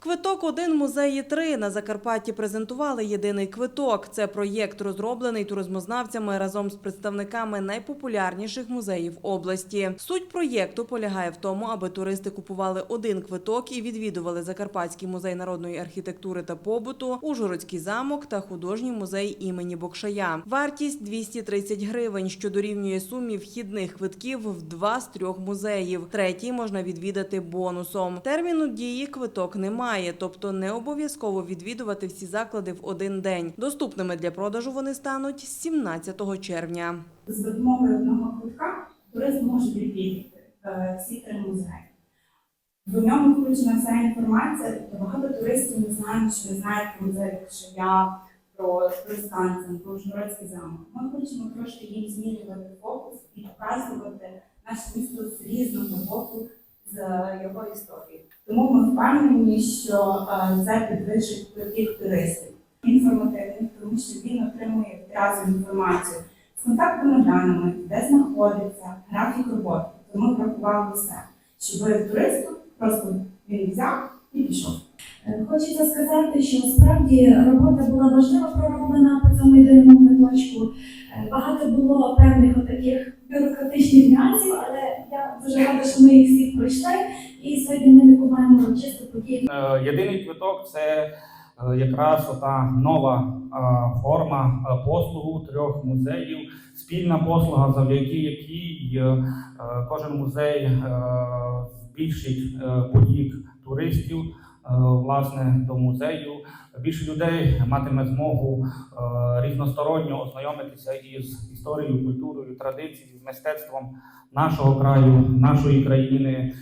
Квиток один музеї три на Закарпатті презентували єдиний квиток. Це проєкт, розроблений туризмознавцями разом з представниками найпопулярніших музеїв області. Суть проєкту полягає в тому, аби туристи купували один квиток і відвідували Закарпатський музей народної архітектури та побуту, Ужгородський замок та художній музей імені Бокшая. Вартість 230 гривень, що дорівнює сумі вхідних квитків в два з трьох музеїв. Третій можна відвідати бонусом. Терміну дії квиток немає, тобто не обов'язково відвідувати всі заклади в один день. Доступними для продажу вони стануть 17 червня. з допомогою одного квитка турист може відвідати е, всі три музеї. В ньому включена вся інформація, тобто багато туристів не знають, що не знають про музей Шая, про Трусканцем, про Ужгородський замок. Ми хочемо трошки їм змінювати фокус і показувати наше місто з різного боку з його історії. Тому ми впевнені, що е, це підвищить потік туристів. Інформативний, тому що він отримує одразу інформацію з контактними даними, де знаходиться, графік роботи. Тому врахували все, щоб туристу просто він взяв і пішов. Е, Хочеться сказати, що справді робота була важливо пророблена по цьому єдиному квиточку. Нюансів, але я дуже рада, що ми їх всіх пройшли. І сьогодні ми таку маємо чисту подію. Е, Єдиний квиток це е, якраз ота нова е, форма е, послугу трьох музеїв, спільна послуга, завдяки якій кожен музей збільшить потік туристів. Е, Власне, до музею більше людей матиме змогу е, різносторонньо ознайомитися із історією, культурою, традицією, мистецтвом нашого краю, нашої країни.